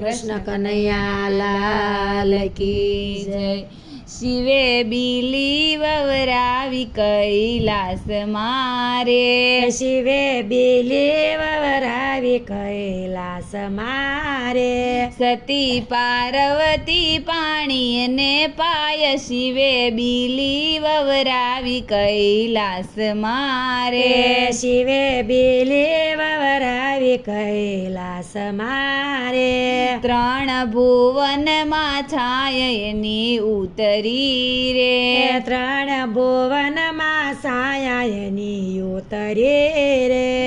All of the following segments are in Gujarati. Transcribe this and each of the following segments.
કૃષ્ણ કનૈયા લાલ કી જય. શિવે બીલી વવરાવી કૈલાસ મારે. શિવે બીલી વવરાવી કૈલાસ મારે. સતી પાર્વતી પાણી ને પાય શિવે બીલી વવરાવી કૈલાસ મારે. શિવે બીલી વવરાવી કૈલાસ મારે. ત્રણ ભુવનમાં છાય એની ઉતરી રે. ત્રણ ભુવનમાં સાયાની ઉતરી રે.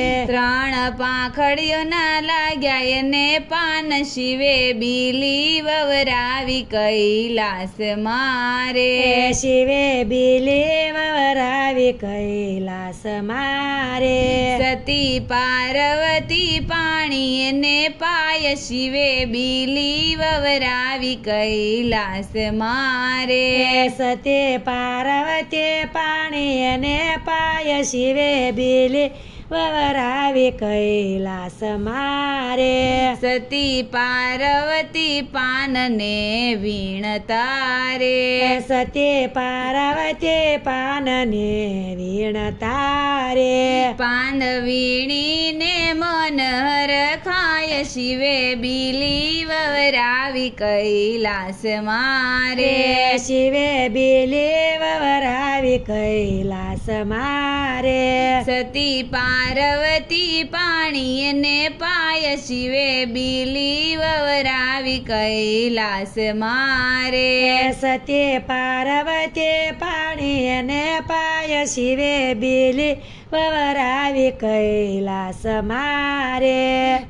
પાંખડીઓના લાગ્યા એને પાન શિવે બીલી વવરાવી કૈલાસ મારે. શિવે બીલી વવરાવી કૈલાસ મારે. સતી પાર્વતી પાણી એને પાય શિવે બીલી વવરાવી કૈલાસ મારે. સતી પાર્વતી પાણી અને પાય શિવે બીલી વવરાવી કૈલાસ મારે સતી પાર્વતી પાનને વીણતા રે સતે પાર્વતી પાનને વીણ તારે પાન વીણીને મન હરખાય શિવે બીલી વવરાવી કૈલાસ મારે રે શિવે બીલી વવરાવી કૈલાસ મારે સતી પાર્વતી પાણી ને પાય શિવે, બીલી વવરાવી કૈલાસ મારે. સતે પાર્વતી પાણી અને પાય શિવે, બીલી વવરાવી કૈલાસ મારે.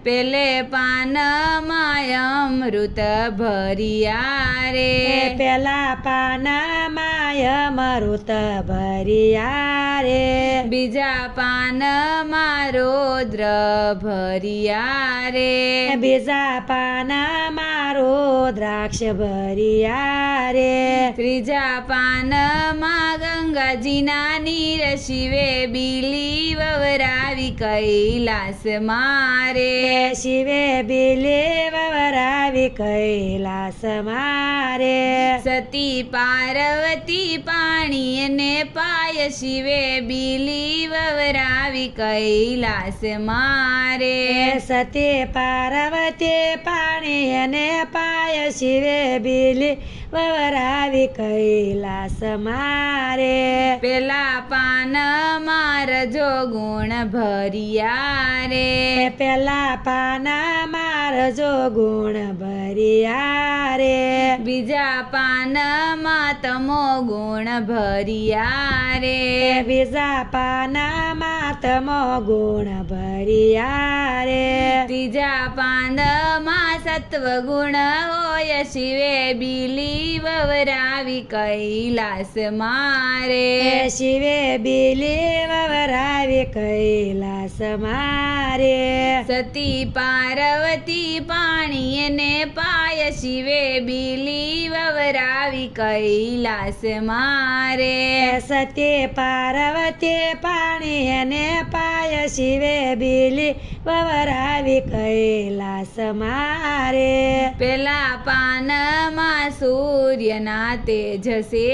પેલે પાનમાં અમૃત ભરિયા રે પેલા પાનામાં મરુત ભરિયા રે બીજા પાન રૌદ્ર ભરિયા રે બીજા પાન મારો દ્રાક્ષ ભરિયા રે ત્રીજા પાનમાં ગંગાજીના નીર શિવે બીલી ತಿಳಿಯುವವರಾ વવરાવી કૈલાસ મારે. શિવે બીલી વવરાવી કૈલાસ મારે. સતી પાર્વતી પાણી ને પાય શિવે બિલી વવરાવી કૈલાસ મારે. સતી પાર્વતી પાણી ને પાય શિવે બિલી વવરાવી કૈલાસ મારે. પેલા પાનમાં રજો ગુણ ભર્યા રે પેલા પાના મારજો ગુણ ભર્યા રે બીજા પાનમાં તમો ગુણ ભર્યા રે બીજા પાનામાં તમો ગુણ ભર્યા રે ત્રીજા પાંદમાં સત્વ ગુણ હોય શિવે બીલી વવરાવી કૈલાસ મારે. શિવે બીલી વવરાવી કૈલાસ મારે. સતી પાર્વતી પાણી ને પાય શિવે બીલી વવરાવી કૈલાસ મારે. સતે પાર્વતી પાણી ને પાય શિવે બીલી વવરાવી કૈલાસ મારે. પેલા પાનમાં સૂર્યના તેજસે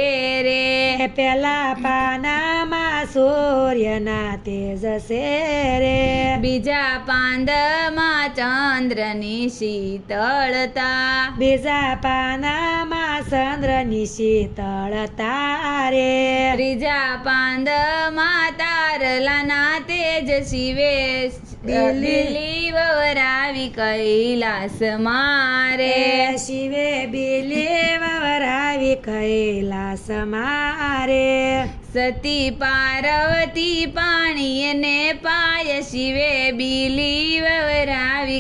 રે પેલા પાનામાં સૂર્યના તેજસે રે બીજા પાંદમાં ચંદ્રની શીતળતા. બીજા પાનામાં ચંદ્રની શીતળતા રે ત્રીજા પાંદમાં તારલાના તેજ શિવે લીલી વવરાવી કૈલાસ મારે. શિવે બીલી વવરાવી કૈલાસ મારે. સતી પાર્વતી પાણી ને પાય શિવે બીલી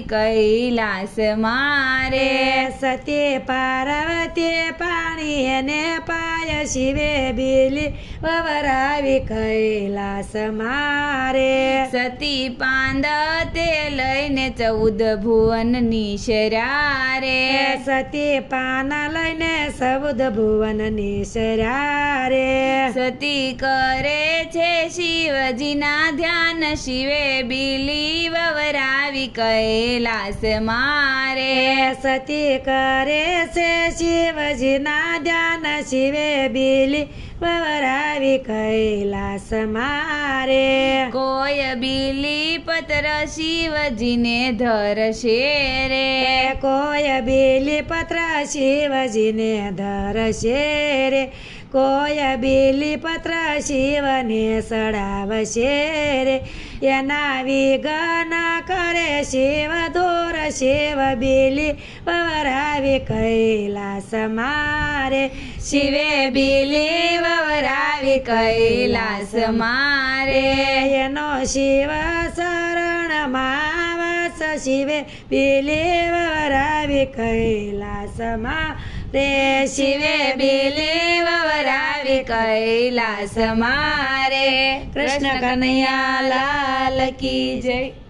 કૈલાસ મારે. સતે પાર્વતે પાણી અને પાય શિવે બીલી વવરાવી કૈલાસ મારે. સતી પાંદ તે લઈને ચૌદ ભુવન નિશરારે સતી પાના લઈને ચૌદ ભુવન નિસર્યા રે સતી કરે છે શિવજીના ધ્યાન શિવે બિલી વવરાવી કૈલાસ મારે સતી કરે છે શિવજીના ધ્યાન શિવે બીલી વવરાવી કૈલાસ મારે. કોઈ બિલી પત્ર શિવજીને ધરશે રે. કોઈ બીલી પત્ર શિવજીને ધરશે રે. કોઈ બીલી પત્ર શિવને સડાવશે રે. એના વિઘન કરે શિવ દૂર શિવ બીલી વવરાવી કૈલાસ મારે. શિવે બિલી વવરાવી કૈલાસ મારે. એનો શિવ શરણમાં વાસ શિવે બીલી વવરાવી કૈલાસમાં. રે શિવે બિલી વવરાવી કૈલાસ મારે કૃષ્ણ કનૈયા લાલ કી જય.